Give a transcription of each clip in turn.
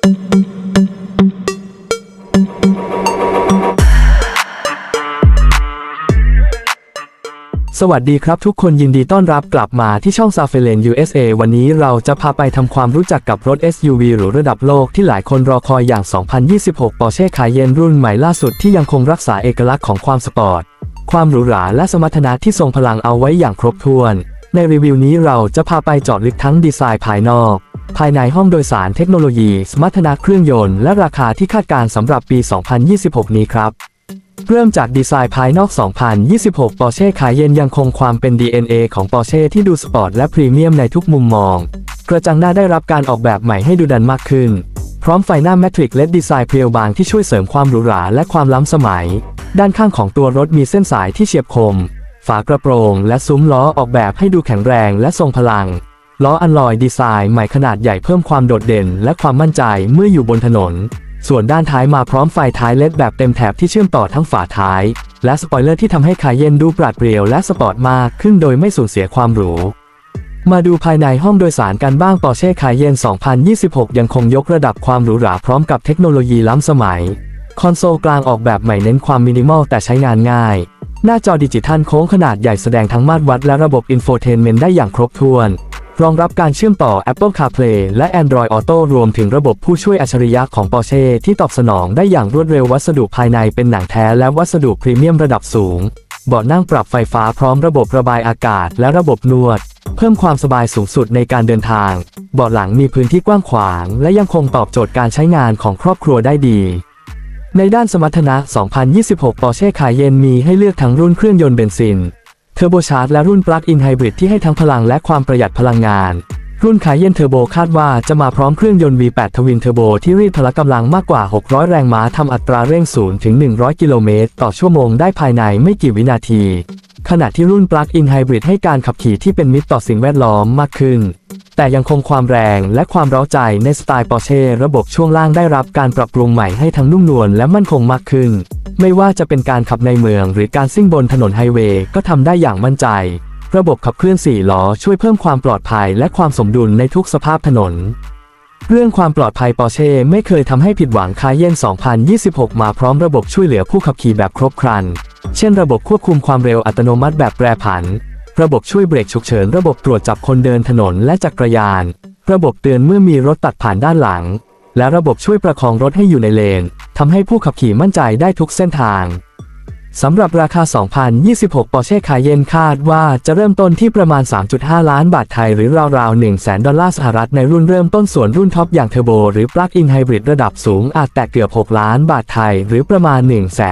สวัสดีครับทุกคนยินดีต้อนรับกลับมาที่ช่อง s a f e l e n USA วันนี้เราจะพาไปทำความรู้จักกับรถ SUV หรูระดับโลกที่หลายคนรอคอยอย่าง 2026 Porsche Cayenne รุ่นใหม่ล่าสุดที่ยังคงรักษาเอกลักษณ์ของความสปอร์ต ความหรูหราและสมรรถนะที่ทรงพลังเอาไว้อย่างครบถ้วน ในรีวิวนี้เราจะพาไปเจาะลึกทั้งดีไซน์ภายนอก ภายในห้องโดยสารเทคโนโลยี สมรรถนะเครื่องยนต์และราคาที่คาดการณ์สำหรับปี 2026 นี้ครับ เริ่มจากดีไซน์ภายนอก 2026 Porsche Cayenne ยังคงความเป็น DNA ของ Porsche ที่ดูสปอร์ตและพรีเมียมในทุกมุมมอง กระจังหน้าได้รับการออกแบบใหม่ให้ดูดันมากขึ้น พร้อมไฟหน้าแมทริกและดีไซน์เพรียวบางที่ช่วยเสริมความหรูหราและความล้ำสมัย ด้านข้างของตัวรถมีเส้นสายที่เฉียบคม ฝากระโปรง และซุ้มล้อออกแบบให้ดูแข็งแรงและทรงพลัง ล้ออันลอยดีไซน์ใหม่ขนาดใหญ่เพิ่มความโดดเด่น และความมั่นใจเมื่ออยู่บนถนน ส่วนด้านท้ายมาพร้อมไฟท้ายเลดแบบเต็มแถบที่เชื่อมต่อทั้งฝาท้าย และสปอยเลอร์ที่ทำให้คายเยนดูปราดเปรียวและสปอร์ตมากขึ้นโดยไม่สูญเสียความหรูมาดูภายในห้องโดยสารกันบ้าง Porsche Cayenne 2026 ยังคงยกระดับความหรูหราพร้อมกับเทคโนโลยีล้ำสมัย คอนโซลกลางออกแบบใหม่เน้นความมินิมอลแต่ใช้งานง่าย หน้าจอดิจิทัลโค้งขนาดใหญ่แสดงทั้งมาตรวัดและระบบอินโฟเทนเมนต์ได้อย่างครบถ้วน รองรับการเชื่อมต่อ Apple CarPlay และ Android Auto รวมถึงระบบผู้ช่วยอัจฉริยะของ Porsche ที่ตอบสนองได้อย่างรวดเร็ววัสดุภายในเป็นหนังแท้และวัสดุพรีเมียมระดับสูงเบาะนั่งปรับไฟฟ้าพร้อมระบบระบายอากาศและระบบนวด เพิ่มความสบายสูงสุดในการเดินทาง เบาะหลังมีพื้นที่กว้างขวาง และยังคงตอบโจทย์การใช้งานของครอบครัวได้ดี ในด้านสมรรถนะ 2026 Porsche Cayenne มีให้เลือกทั้งรุ่นเครื่องยนต์เบนซิน เทอร์โบชาร์จและรุ่นปลั๊กอินไฮบริดที่ให้ทั้งพลังและความประหยัดพลังงาน รุ่นขายเย็นเทอร์โบคาดว่าจะมาพร้อมเครื่องยนต์ V8 ทวินเทอร์โบที่รีดพละกำลังมากกว่า 600 แรงม้าทำอัตราเร่ง 0 ถึง 100 กิโลเมตร ต่อชั่วโมงได้ภายในไม่กี่วินาที ขณะที่รุ่นปลั๊กอินไฮบริดให้การขับขี่ที่เป็นมิตรต่อสิ่งแวดล้อมมากขึ้น แต่ยังคงความแรงและความเร้าใจในสไตล์ Porsche ระบบช่วงล่างได้รับการปรับปรุงใหม่ให้ทั้งนุ่มนวลและมั่นคงมากขึ้น ไม่ว่าจะเป็นการขับในเมือง หรือการซิ่งบนถนนไฮเวย์ก็ทำได้อย่างมั่นใจ ระบบขับเคลื่อน4ล้อช่วยเพิ่มความปลอดภัยและความสมดุลในทุกสภาพถนน เรื่องความปลอดภัยปอร์เช่ไม่เคยทำให้ผิดหวังคายเยน2026 มาพร้อมระบบช่วยเหลือผู้ขับขี่แบบครบครัน เช่น ระบบควบคุมความเร็วอัตโนมัติแบบแปรผัน ระบบช่วยเบรกฉุกเฉิน ระบบตรวจจับคนเดินถนนและจักรยาน ระบบเตือนเมื่อมีรถตัดผ่านด้านหลัง และระบบช่วยประคองรถให้อยู่ในเลนทำให้ผู้ขับขี่มั่นใจได้ทุกเส้นทาง สำหรับราคา 2026 Porsche Cayenne คาดว่าจะเริ่มต้นที่ประมาณ 3.5 ล้านบาทไทยหรือราวๆ 1 0 0 0 0 0ดอลลาร์สหรัฐในรุ่นเริ่มต้นส่วนรุ่นท็อปอย่างเทอร์โบหรือ Plug-in Hybrid ระดับสูงอาจแตะเกือบ 6 ล้านบาทไทย หรือประมาณ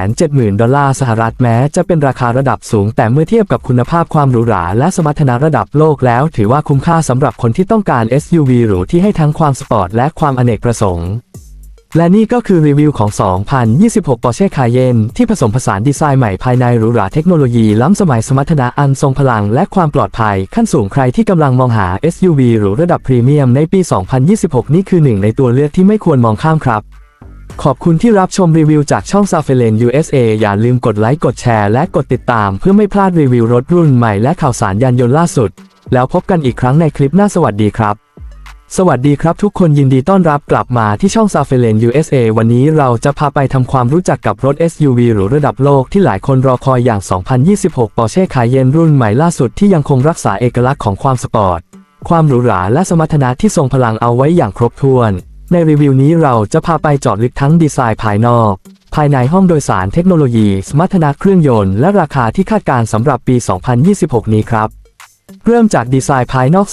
170,000 ดอลลาร์สหรัฐแม้จะเป็นราคาระดับสูง แต่เมื่อเทียบกับคุณภาพความหรูหราและสมรรถนะระดับโลกแล้ว ถือว่าคุ้มค่าสำหรับคนที่ต้องการ SUV หรูที่ให้ทั้งความสปอร์ตและความอเนกประสงค์ และนี่ก็คือรีวิวของ 2026 Porsche Cayenne ที่ผสมผสานดีไซน์ใหม่ภายในหรูหราเทคโนโลยีล้ำสมัยสมรรถนะอันทรงพลังและความปลอดภัยขั้นสูงใครที่กำลังมองหา SUV หรูระดับพรีเมียมในปี 2026 นี่คือหนึ่งในตัวเลือกที่ไม่ควรมองข้ามครับ ขอบคุณที่รับชมรีวิวจากช่อง s a f e l e n USA อย่าลืมกดไลค์กดแชร์และกดติดตาม เพื่อไม่พลาดรีวิวรถรุ่นใหม่และข่าวสารยานยนต์ล่าสุด แล้วพบกันอีกครั้งในคลิปหน้าสวัสดีครับ สวัสดีครับทุกคนยินดีต้อนรับกลับมาที่ช่อง s a f e l e n USA วันนี้เราจะพาไปทำความรู้จักกับรถ SUV หรูระดับโลกที่หลายคนรอคอยอย่าง 2026 Porsche Cayenne รุ่นใหม่ล่าสุดที่ยังคงรักษาเอกลักษณ์ของความสปอร์ต ความหรูหราและสมรรถนะที่ทรงพลังเอาไว้อย่างครบถ้วน ในรีวิวนี้เราจะพาไปเจาะลึกทั้งดีไซน์ภายนอก ภายในห้องโดยสารเทคโนโลยี สมรรถนะเครื่องยนต์และราคาที่คาดการสำหรับปี 2026 นี้ครับ เริ่มจากดีไซน์ภายนอก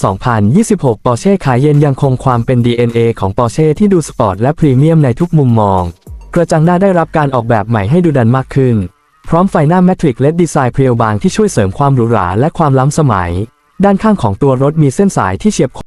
2026 Porsche Cayenne ยังคงความเป็น DNA ของ Porsche ที่ดูสปอร์ตและพรีเมียมในทุกมุมมอง กระจังหน้าได้รับการออกแบบใหม่ให้ดูดันมากขึ้น พร้อมไฟหน้าแมทริกและดีไซน์เพรียวบางที่ช่วยเสริมความหรูหราและความล้ำสมัย ด้านข้างของตัวรถมีเส้นสายที่เฉียบคม